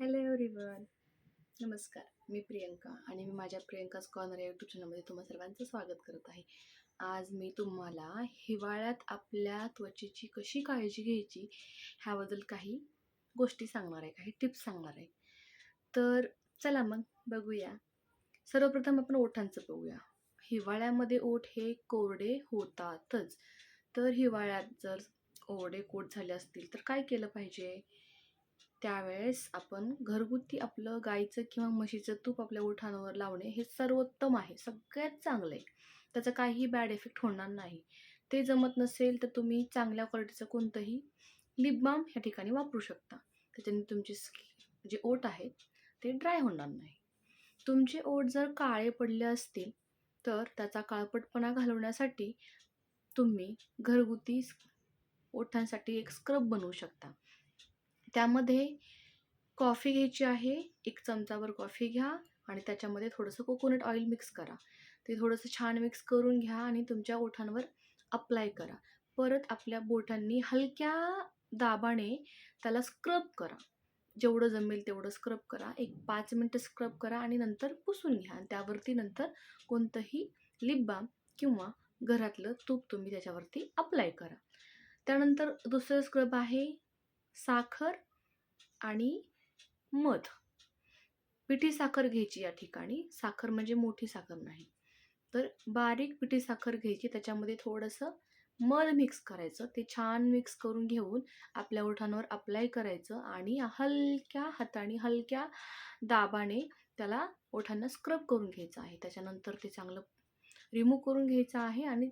Hello everyone नमस्कार. मी प्रियंका आणि मी माझ्या प्रियंकाच कॉर्नर या यूट्यूब चॅनलमध्ये तुम्हा सर्वांचं स्वागत करत आहे. आज मी तुम्हाला हिवाळ्यात आपल्या त्वचेची कशी काळजी घ्यायची ह्याबद्दल काही गोष्टी सांगणार आहे काही टिप्स सांगणार आहे. तर चला मग बघूया. सर्वप्रथम आपण ओठांचं बघूया. हिवाळ्यामध्ये ओठ हे कोरडे होतातच. तर हिवाळ्यात जर ओरडे कोट झाले असतील तर काय केलं पाहिजे? त्यावेळेस आपण घरगुती आपलं गाईचं किंवा म्हशीचं तूप आपल्या ओठांवर लावणे हे सर्वोत्तम आहे. सगळ्यात चांगलं आहे. त्याचा काहीही बॅड इफेक्ट होणार नाही. ते जमत नसेल तर तुम्ही चांगल्या क्वालिटीचं कोणतंही लिप बाम ह्या ठिकाणी वापरू शकता. त्याच्याने तुमची स्किन जे ओठ आहेत ते ड्राय होणार नाही. तुमचे ओठ जर काळे पडले असतील तर त्याचा काळपटपणा घालवण्यासाठी तुम्ही घरगुती ओठांसाठी एक स्क्रब बनवू शकता. त्यामध्ये कॉफी घ्यायची आहे. एक चमचाभर कॉफी घ्या आणि त्याच्यामध्ये थोडंसं कोकोनट ऑइल मिक्स करा. ते थोडंसं छान मिक्स करून घ्या आणि तुमच्या ओठांवर अप्लाय करा. परत आपल्या बोटांनी हलक्या दाबाने त्याला स्क्रब करा. जेवढं जमेल तेवढं स्क्रब करा. एक पाच मिनटं स्क्रब करा आणि नंतर पुसून घ्या. आणि त्यावरती नंतर कोणतंही लिप बाम किंवा घरातलं तूप तुम्ही त्याच्यावरती अप्लाय करा. त्यानंतर दुसरं स्क्रब आहे साखर. आणि मध. पिठी साखर घ्यायची या ठिकाणी. साखर म्हणजे मोठी साखर नाही. तर बारीक पिठी साखर घ्यायची. त्याच्यामध्ये थोडंसं मध मिक्स करायचं. ते छान मिक्स करून घेऊन आपल्या ओठांवर अप्लाय करायचं आणि हलक्या हाताने हलक्या दाबाने त्याला ओठांना स्क्रब करून घ्यायचं आहे. त्याच्यानंतर ते चांगलं रिमूव्ह करून घ्यायचं आहे आणि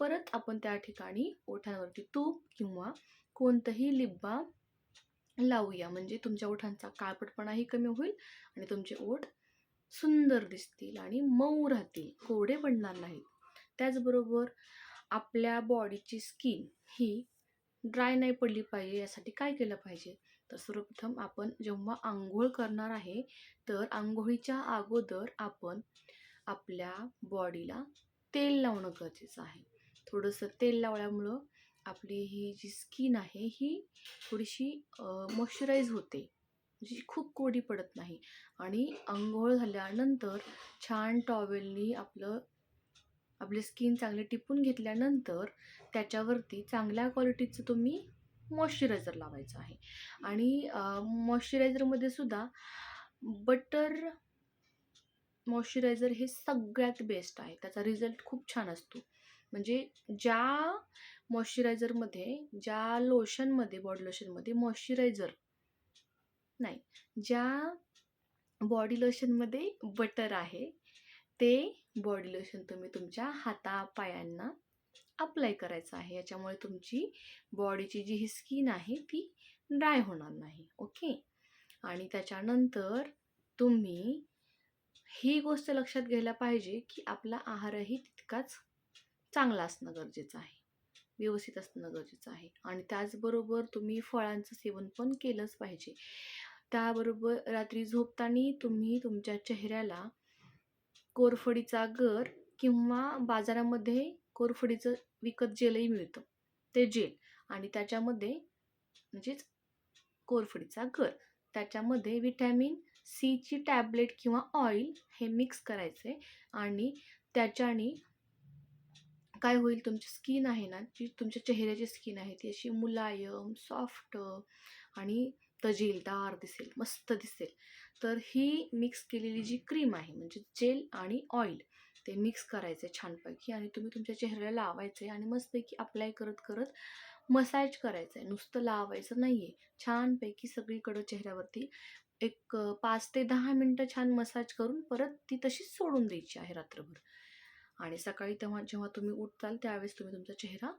परत आपण त्या ठिकाणी ओठांवरती तूप किंवा कोणतंही लिब्बा लावूया. म्हणजे तुमच्या ओठांचा काळपटपणाही कमी होईल आणि तुमचे ओठ सुंदर दिसतील आणि मऊ राहतील कोरडे पडणार नाहीत. त्याचबरोबर आपल्या बॉडीची स्किन ही ड्राय नाही पडली पाहिजे यासाठी काय केलं पाहिजे? तर सर्वप्रथम आपण जेव्हा आंघोळ करणार आहे तर आंघोळीच्या अगोदर आपण आपल्या बॉडीला तेल लावणं गरजेचं आहे. थोडंसं तेल लावल्यामुळं आपली ही जी स्किन आहे ही थोडीशी मॉइश्चराईज होते. जी खूप कोरडी पडत नाही. आणि आंघोळ झाल्यानंतर छान टॉवेलनी आपलं आपली स्किन चांगली टिपून घेतल्यानंतर त्याच्यावरती चांगल्या क्वालिटीचं तुम्ही मॉइश्चरायझर लावायचं आहे. आणि मॉइश्चरायझरमध्ये सुद्धा बटर मॉइश्चरायझर हे सगळ्यात बेस्ट आहे. त्याचा रिझल्ट खूप छान असतो. म्हणजे ज्या मॉइश्चरायझरमध्ये ज्या लोशनमध्ये बॉडी लोशनमध्ये मॉइश्चरायझर नाही ज्या बॉडी लोशनमध्ये बटर आहे ते बॉडी लोशन तुम्ही तुमच्या हातापायांना अप्लाय करायचं आहे. याच्यामुळे तुमची बॉडीची जी ही स्किन आहे ती ड्राय होणार नाही. ओके? आणि त्याच्यानंतर तुम्ही ही गोष्ट लक्षात घ्यायला पाहिजे की आपला आहारही तितकाच चांगला असणं गरजेचं आहे. व्यवस्थित असणं गरजेचं आहे. आणि त्याचबरोबर तुम्ही फळांचं सेवन पण केलंच पाहिजे. त्याबरोबर रात्री झोपताना तुम्ही तुमच्या चेहऱ्याला कोरफडीचा गर किंवा बाजारामध्ये कोरफडीचं विकत जेलही मिळतं. ते जेल आणि त्याच्यामध्ये म्हणजेच कोरफडीचा गर. त्याच्यामध्ये व्हिटॅमिन सीची टॅबलेट किंवा ऑइल हे मिक्स करायचे आणि त्याच्याने काय होईल तुमची स्किन आहे ना जी तुमच्या चेहऱ्याची स्किन आहे ती अशी मुलायम सॉफ्ट आणि तजेलदार दिसेल मस्त दिसेल. तर ही मिक्स केलेली जी क्रीम आहे म्हणजे जेल आणि ऑइल ते मिक्स करायचं आहे छानपैकी आणि तुम्ही तुमच्या चेहऱ्याला लावायचं आहे आणि मस्तपैकी अप्लाय करत करत मसाज करायचं आहे नुसतं लावायचं नाही आहे छानपैकी सगळीकडं चेहऱ्यावरती एक पाच ते दहा मिनटं छान मसाज करून परत ती तशीच सोडून द्यायची आहे रात्रभर. आणि सकाळी तेव्हा जेव्हा तुम्ही उठताल त्यावेळेस तुम्ही तुमचा चेहरा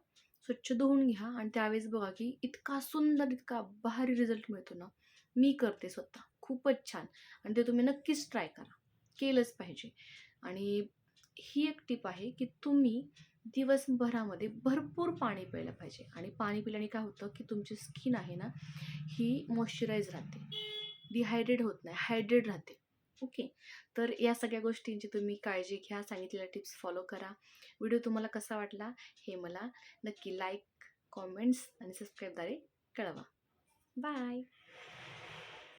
स्वच्छ धुवून घ्या. आणि त्यावेळेस बघा की इतका सुंदर इतका भारी रिझल्ट मिळतो ना. मी करते स्वतः. खूपच छान. आणि ते तुम्ही नक्कीच ट्राय करा. केलंच पाहिजे. आणि ही एक टीप आहे की तुम्ही दिवसभरामध्ये भरपूर पाणी प्यायला पाहिजे. आणि पाणी पिल्याने काय होतं की तुमची स्किन आहे ना ही मॉइश्चराईज राहते. डिहायड्रेट होत नाही. हायड्रेट राहते. ओके. तर या सगळ्या गोष्टींची तुम्ही काळजी घ्या सांगितलेल्या टिप्स फॉलो करा. व्हिडिओ तुम्हाला कसा वाटला हे मला नक्की लाईक कॉमेंट्स आणि सबस्क्राईबद्वारे कळवा. बाय.